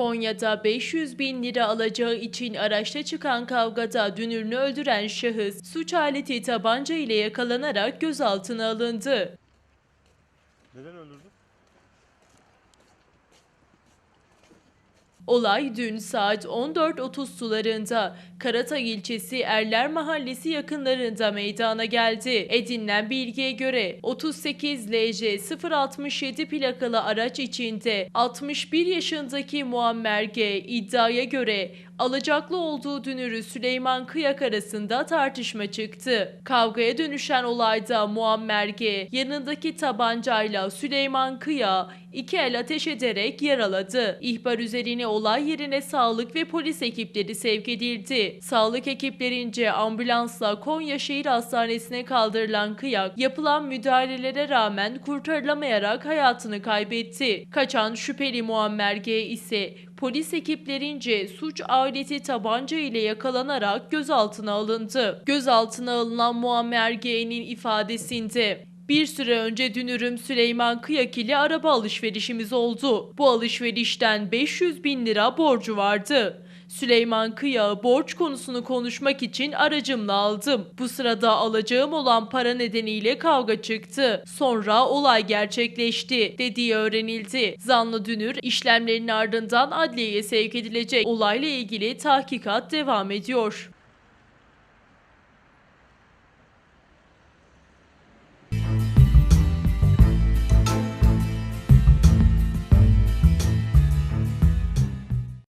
Konya'da 500 bin lira alacağı için araçta çıkan kavgada dünürünü öldüren şahıs suç aleti tabanca ile yakalanarak gözaltına alındı. Neden öldürdün? Olay dün saat 14.30 sularında Karatay ilçesi Erler Mahallesi yakınlarında meydana geldi. Edinilen bilgiye göre 38 LJ 067 plakalı araç içinde 61 yaşındaki Muammer G iddiaya göre alacaklı olduğu dünürü Süleyman Kıyak arasında tartışma çıktı. Kavgaya dönüşen olayda Muammer G yanındaki tabancayla Süleyman Kıya iki el ateş ederek yaraladı. İhbar üzerine olay yerine sağlık ve polis ekipleri sevk edildi. Sağlık ekiplerince ambulansla Konya Şehir Hastanesi'ne kaldırılan Kıyak yapılan müdahalelere rağmen kurtarılamayarak hayatını kaybetti. Kaçan şüpheli Muammer G ise polis ekiplerince suç aleti tabanca ile yakalanarak gözaltına alındı. Gözaltına alınan Muammer G'nin ifadesinde bir süre önce dünürüm Süleyman Kıyak ile araba alışverişimiz oldu. Bu alışverişten 500 bin lira borcu vardı. Süleyman Kıyak'ı borç konusunu konuşmak için aracımla aldım. Bu sırada alacağım olan para nedeniyle kavga çıktı. Sonra olay gerçekleşti dediği öğrenildi. Zanlı dünür işlemlerin ardından adliyeye sevk edilecek. Olayla ilgili tahkikat devam ediyor.